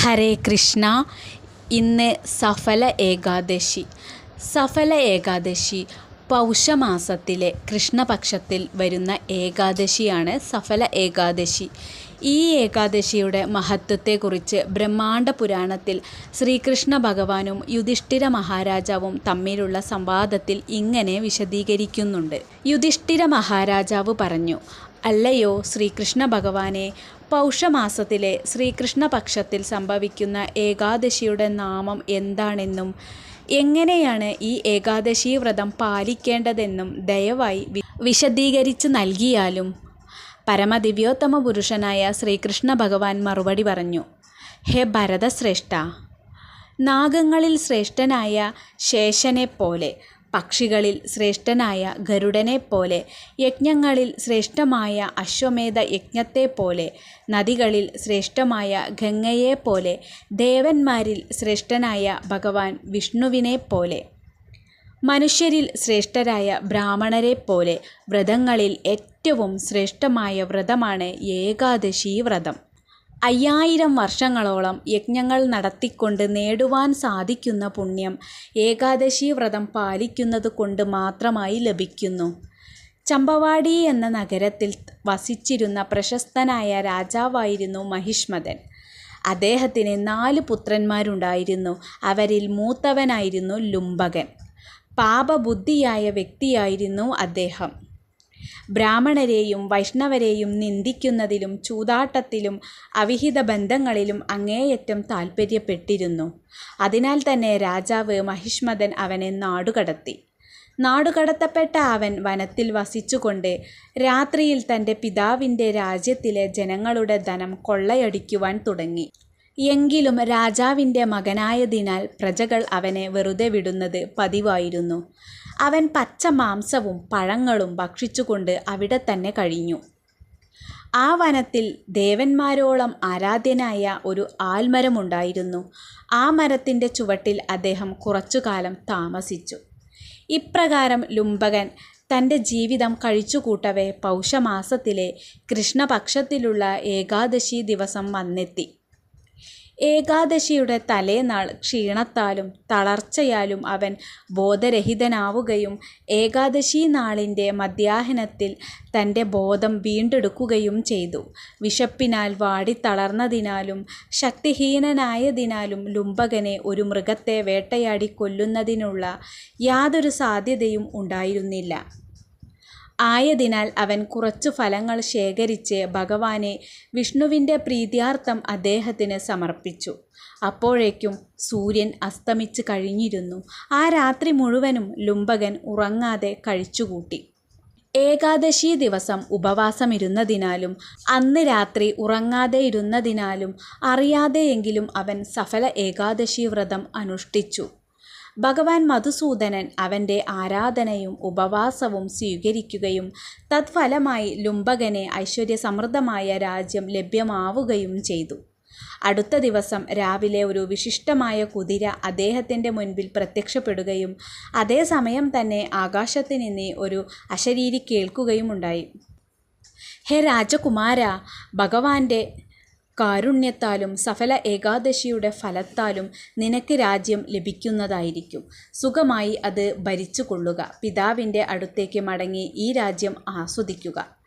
ഹരേ കൃഷ്ണ. ഇന്ന് സഫല ഏകാദശി. സഫല ഏകാദശി. പൗഷമാസത്തിലെ കൃഷ്ണപക്ഷത്തിൽ വരുന്ന ഏകാദശിയാണ് സഫല ഏകാദശി. ഈ ഏകാദശിയുടെ മഹത്വത്തെക്കുറിച്ച് ബ്രഹ്മാണ്ഡ പുരാണത്തിൽ ശ്രീകൃഷ്ണ ഭഗവാനും യുധിഷ്ഠിര മഹാരാജാവും തമ്മിലുള്ള സംവാദത്തിൽ ഇങ്ങനെ വിശദീകരിക്കുന്നുണ്ട്. യുധിഷ്ഠിര മഹാരാജാവ് പറഞ്ഞു അല്ലയോ ശ്രീകൃഷ്ണ ഭഗവാനെ പൗഷമാസത്തിലെ ശ്രീകൃഷ്ണപക്ഷത്തിൽ സംഭവിക്കുന്ന ഏകാദശിയുടെ നാമം എന്താണെന്നും എങ്ങനെയാണ് ഈ ഏകാദശി വ്രതം പാലിക്കേണ്ടതെന്നും ദയവായി വിശദീകരിച്ച് നൽകിയാലും പരമദിവ്യോത്തമ പുരുഷനായ ശ്രീകൃഷ്ണ ഭഗവാൻ മറുപടി പറഞ്ഞു ഹേ ഭരതശ്രേഷ്ഠ നാഗങ്ങളിൽ ശ്രേഷ്ഠനായ ശേഷനെപ്പോലെ പക്ഷികളിൽ ശ്രേഷ്ഠനായ ഗരുഡനെപ്പോലെ യജ്ഞങ്ങളിൽ ശ്രേഷ്ഠമായ അശ്വമേധ യജ്ഞത്തെപ്പോലെ നദികളിൽ ശ്രേഷ്ഠമായ ഗംഗയെപ്പോലെ ദേവന്മാരിൽ ശ്രേഷ്ഠനായ ഭഗവാൻ വിഷ്ണുവിനെപ്പോലെ മനുഷ്യരിൽ ശ്രേഷ്ഠരായ ബ്രാഹ്മണരെപ്പോലെ വ്രതങ്ങളിൽ ഏറ്റവും ശ്രേഷ്ഠമായ വ്രതമാണ് ഏകാദശി വ്രതം. അയ്യായിരം വർഷങ്ങളോളം യജ്ഞങ്ങൾ നടത്തിക്കൊണ്ട് നേടുവാൻ സാധിക്കുന്ന പുണ്യം ഏകാദശി വ്രതം പാലിക്കുന്നത് കൊണ്ട് മാത്രമായി ലഭിക്കുന്നു. ചമ്പവാടി എന്ന നഗരത്തിൽ വസിച്ചിരുന്ന പ്രശസ്തനായ രാജാവായിരുന്നു മഹിഷ്മതൻ. അദ്ദേഹത്തിന് നാല് പുത്രന്മാരുണ്ടായിരുന്നു. അവരിൽ മൂത്തവനായിരുന്നു ലുംബകൻ. പാപബുദ്ധിയായ വ്യക്തിയായിരുന്നു അദ്ദേഹം. ബ്രാഹ്മണരെയും വൈഷ്ണവരെയും നിന്ദിക്കുന്നതിലും ചൂതാട്ടത്തിലും അവിഹിത ബന്ധങ്ങളിലും അങ്ങേയറ്റം താൽപ്പര്യപ്പെട്ടിരുന്നു അതിനാൽ തന്നെ രാജാവ് മഹിഷ്മതൻ അവനെ നാടുകടത്തി. നാടുകടത്തപ്പെട്ട അവൻ വനത്തിൽ വസിച്ചുകൊണ്ട് രാത്രിയിൽ തന്റെ പിതാവിന്റെ രാജ്യത്തിലെ ജനങ്ങളുടെ ധനം കൊള്ളയടിക്കുവാൻ തുടങ്ങി. എങ്കിലും രാജാവിന്റെ മകനായതിനാൽ പ്രജകൾ അവനെ വെറുതെ വിടുന്നത് പതിവായിരുന്നു. അവൻ പച്ച മാംസവും പഴങ്ങളും ഭക്ഷിച്ചുകൊണ്ട് അവിടെ തന്നെ കഴിഞ്ഞു. ആ വനത്തിൽ ദേവന്മാരോളം ആരാധ്യനായ ഒരു ആൽമരമുണ്ടായിരുന്നു. ആ മരത്തിന്റെ ചുവട്ടിൽ അദ്ദേഹം കുറച്ചുകാലം താമസിച്ചു. ഇപ്രകാരം ലുംബകൻ തന്റെ ജീവിതം കഴിച്ചുകൂട്ടവേ പൗഷമാസത്തിലെ കൃഷ്ണപക്ഷത്തിലുള്ള ഏകാദശി ദിവസം വന്നെത്തി. ഏകാദശിയുടെ തലേനാൾ ക്ഷീണത്താലും തളർച്ചയാലും അവൻ ബോധരഹിതനാവുകയും ഏകാദശി നാളിന്റെ മധ്യാഹ്നത്തിൽ തന്റെ ബോധം വീണ്ടെടുക്കുകയും ചെയ്തു. വിശപ്പിനാൽ വാടി തളർന്നതിനാലും ശക്തിഹീനനായതിനാലും ലുംബകനെ ഒരു മൃഗത്തെ വേട്ടയാടി കൊല്ലുന്നതിനുള്ള യാതൊരു സാധ്യതയും ഉണ്ടായിരുന്നില്ല. ആയതിനാൽ അവൻ കുറച്ചു ഫലങ്ങൾ ശേഖരിച്ച് ഭഗവാനെ വിഷ്ണുവിന്റെ പ്രീത്യാർത്ഥം അദ്ദേഹത്തിന് സമർപ്പിച്ചു. അപ്പോഴേക്കും സൂര്യൻ അസ്തമിച്ച് കഴിഞ്ഞിരുന്നു. ആ രാത്രി മുഴുവനും ലുംബകൻ ഉറങ്ങാതെ കഴിച്ചുകൂട്ടി. ഏകാദശി ദിവസം ഉപവാസമിരുന്നതിനാലും അന്ന് രാത്രി ഉറങ്ങാതെ ഇരുന്നതിനാലും അറിയാതെയെങ്കിലും അവൻ സഫല ഏകാദശി വ്രതം അനുഷ്ഠിച്ചു. ഭഗവാൻ മധുസൂദനൻ അവന്റെ ആരാധനയും ഉപവാസവും സ്വീകരിക്കുകയും തത്ഫലമായി ലുംബകനെ ഐശ്വര്യസമൃദ്ധമായ രാജ്യം ലഭ്യമാവുകയും ചെയ്തു. അടുത്ത ദിവസം രാവിലെ ഒരു വിശിഷ്ടമായ കുതിര അദ്ദേഹത്തിന്റെ മുൻപിൽ പ്രത്യക്ഷപ്പെടുകയും അതേസമയം തന്നെ ആകാശത്ത് നിന്ന് ഒരു അശരീരി കേൾക്കുകയുമുണ്ടായി. ഹേ രാജകുമാര ഭഗവാന്റെ കാരുണ്യത്താലും സഫല ഏകാദശിയുടെ ഫലത്താലും നിനക്ക് രാജ്യം ലഭിക്കുന്നതായിരിക്കും. സുഖമായി അത് ഭരിച്ചു കൊള്ളുക പിതാവിന്റെ അടുത്തേക്ക് മടങ്ങി ഈ രാജ്യം ആസ്വദിക്കുക.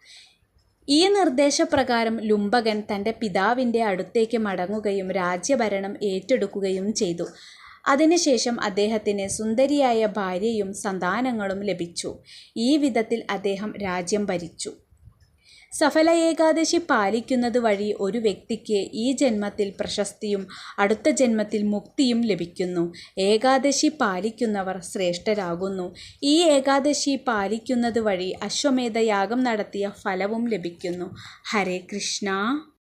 ഈ നിർദ്ദേശപ്രകാരം ലുംബകൻ തന്റെ പിതാവിന്റെ അടുത്തേക്ക് മടങ്ങുകയും രാജ്യഭരണം ഏറ്റെടുക്കുകയും ചെയ്തു. അതിനുശേഷം അദ്ദേഹത്തിന് സുന്ദരിയായ ഭാര്യയും സന്താനങ്ങളും ലഭിച്ചു. ഈ വിധത്തിൽ അദ്ദേഹം രാജ്യം ഭരിച്ചു. സഫല ഏകാദശി പാലിക്കുന്നത് വഴി ഒരു വ്യക്തിക്ക് ഈ ജന്മത്തിൽ പ്രശസ്തിയും അടുത്ത ജന്മത്തിൽ മുക്തിയും ലഭിക്കുന്നു. ഏകാദശി പാലിക്കുന്നവർ ശ്രേഷ്ഠരാകുന്നു. ഈ ഏകാദശി പാലിക്കുന്നത് വഴി അശ്വമേധ യാഗം നടത്തിയ ഫലവും ലഭിക്കുന്നു. ഹരേ കൃഷ്ണ.